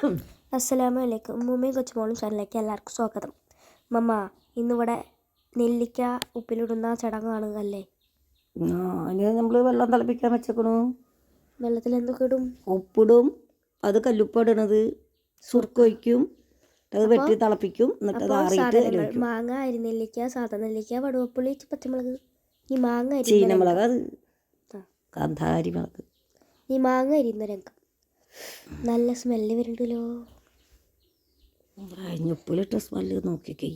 അസ്സലാമു അലൈക്കും ഉമ്മയും കൊച്ചുമോളും ചാനലിലേക്ക് എല്ലാവർക്കും സ്വാഗതം. മമ്മ ഇന്നിവിടെ നെല്ലിക്ക ഉപ്പിലിടുന്ന ചടങ്ങാണ് അല്ലേ ആ അതിന് നമ്മൾ വെള്ളം തിളപ്പിക്കാൻ വെച്ചേക്കണു. വെള്ളത്തിൽ എന്തൊക്കെ ഇടും? ഉപ്പിടും അത് കല്ലുപ്പിടണത് സുർക്കൊഴിക്കും അത് വെട്ടി തിളപ്പിക്കും എന്നിട്ട് അത് ആറിയിട്ട് മാങ്ങ അരിനെല്ലിക്ക സാധാ നെല്ലിക്ക വടുവപ്പുള്ളി പച്ചമുളക് ഈ മാങ്ങ അരി ചീനമുളക് അത് കാന്താരി മുളക് ഈ മാങ്ങ അരിയുന്ന രംഗം. നല്ല സ്മെല്ല് വരുന്നുണ്ടല്ലോ. അതിന് ഉപ്പിലിട്ട സ്മെല്ല് നോക്കിക്കേ.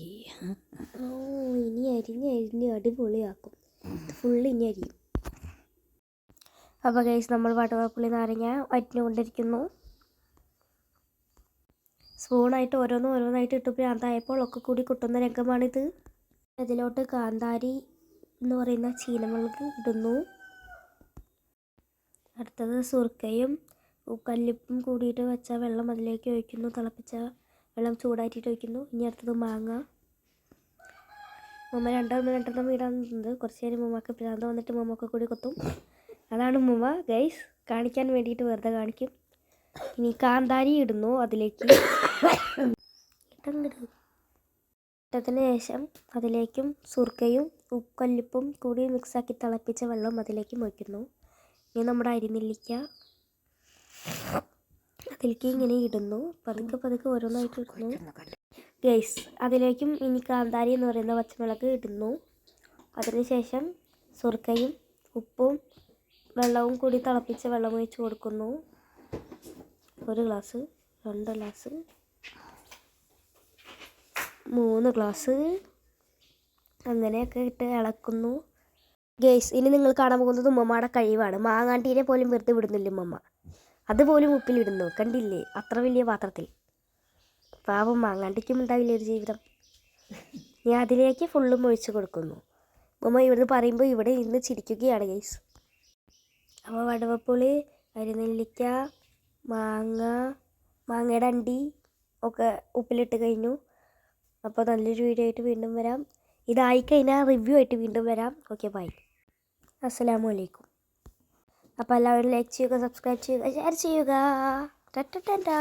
ഓ ഇനി അരിഞ്ഞ് അരിഞ്ഞ് അടിപൊളിയാക്കും. ഫുള്ള് ഇനി അരിയും. അപ്പോൾ കേസ് നമ്മൾ വടവപ്പുള്ളി നാരങ്ങ വറ്റിനുകൊണ്ടിരിക്കുന്നു സ്പൂണായിട്ട് ഓരോന്നും ഓരോന്നായിട്ട് ഇട്ട് അതായപ്പോൾ ഒക്കെ കൂടി കുട്ടുന്ന രംഗമാണിത്. അതിലോട്ട് കാന്താരി എന്ന് പറയുന്ന ചീനമുളക് ഇടുന്നു. അടുത്തത് സുർക്കയും കല്ലുപ്പും കൂടിയിട്ട് വെച്ച വെള്ളം അതിലേക്ക് ഒഴിക്കുന്നു. തിളപ്പിച്ച വെള്ളം ചൂടാറ്റിയിട്ട് ഒഴിക്കുന്നു. ഇനി അടുത്തത് മാങ്ങ. മുമ്മ രണ്ടെണ്ണം രണ്ടെണ്ണം നിന്നത് കുറച്ച് നേരം മുമ്മക്ക് ഭ്രാന്ത് വന്നിട്ട് മുമ്മൊക്കെ കൂടി കൊത്തും. അതാണ് മുമ്മ. ഗൈസ് കാണിക്കാൻ വേണ്ടിയിട്ട് വെറുതെ കാണിക്കും. ഇനി കാന്താരി ഇടുന്നു അതിലേക്ക്. ഇട്ടതിന് ശേഷം അതിലേക്കും സുർക്കയും ഉപ്പല്ലിപ്പും കൂടി മിക്സാക്കി തിളപ്പിച്ച വെള്ളം അതിലേക്കും ഒഴിക്കുന്നു. ഇനി നമ്മുടെ അരിനെല്ലിക്ക. അതിലേക്ക് ഇങ്ങനെ ഇടുന്നു. പതുക്കെ പതുക്കെ ഓരോന്നായിട്ട് ഇടുന്നു. ഗൈസ് അതിലേക്കും ഇനി കാന്താരി എന്ന് പറയുന്ന പച്ചമുളക് ഇടുന്നു. അതിനുശേഷം സുർക്കയും ഉപ്പും വെള്ളവും കൂടി തിളപ്പിച്ച വെള്ളം ഒഴിച്ച് കൊടുക്കുന്നു. ഒരു ഗ്ലാസ് രണ്ട് ഗ്ലാസ് മൂന്ന് ഗ്ലാസ് അങ്ങനെയൊക്കെ ഇട്ട് ഇളക്കുന്നു. ഗേസ് ഇനി നിങ്ങൾ കാണാൻ പോകുന്നത് ഉമ്മമ്മയുടെ കഴിവാണ്. മാങ്ങാണ്ടീനെ പോലും വെറുതെ വിടുന്നില്ല ഉമ്മമ്മ. അതുപോലും ഉപ്പിലിടുന്നു. കണ്ടില്ലേ? അത്ര വലിയ പാത്രത്തിൽ. പാവം മാങ്ങാണ്ടിക്കും ഉണ്ടാവില്ല ഒരു ജീവിതം? ഞാൻ അതിലേക്ക് ഫുള്ളും ഒഴിച്ചു കൊടുക്കുന്നു. ഉമ്മ ഇവിടുന്ന് പറയുമ്പോൾ ഇവിടെ ഇന്ന് ചിരിക്കുകയാണ് ഗൈസ് അമ്മ വടവപ്പുളി അരിനെല്ലിക്ക മാങ്ങ മാങ്ങയുടെ അണ്ടി ഒക്കെ ഉപ്പിലിട്ട് കഴിഞ്ഞു. അപ്പോൾ നല്ലൊരു വീഡിയോ ആയിട്ട് വീണ്ടും വരാം. ഇതായി കഴിഞ്ഞാൽ റിവ്യൂ ആയിട്ട് വീണ്ടും വരാം. ഓക്കെ ബൈ അസ്സലാമു അലൈക്കും. അപ്പോൾ എല്ലാവരും ലൈക്ക് ചെയ്യുക സബ്സ്ക്രൈബ് ചെയ്യുക ഷെയർ ചെയ്യുക ടാ